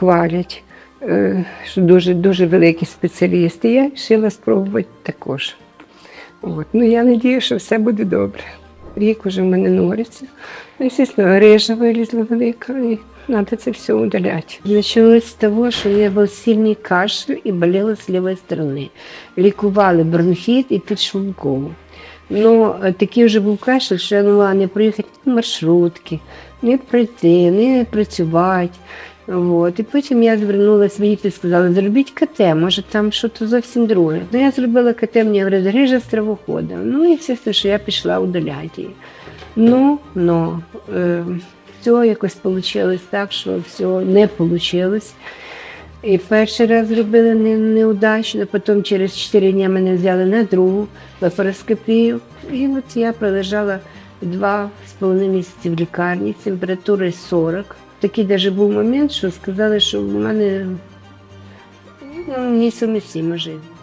хвалять, е, що дуже дуже великі спеціалісти. Я вирішила спробувати також. От. Ну, я сподіваюся, що все буде добре. Рік уже в мене нориться. Ну, звісно, рижа вилізла велика, і треба це все удаляти. Почалось з того, що мене був сильний кашель і боліло з лівої сторони. Лікували бронхіт і підшлункову. Ну, такий вже був кашель, що я могла не проїхати ні маршрутки, не пройти, не працювати. От. І потім я звернулася, мені і сказали, зробіть КТ, може там щось зовсім друге. Ну, я зробила КТ, мені говорять, грижа стравохода. Ну і все, що я пішла удаляти її. Ну, ну, е, все якось вийшло так, що все не вийшло. І перший раз зробили не, неудачно, потім через 4 дні мене взяли на другу лафароскопію. І от я пролежала два з половиною місяці в лікарні, температура 40. Такий навіть був момент, що сказали, що в мене ну, несумісимо жити.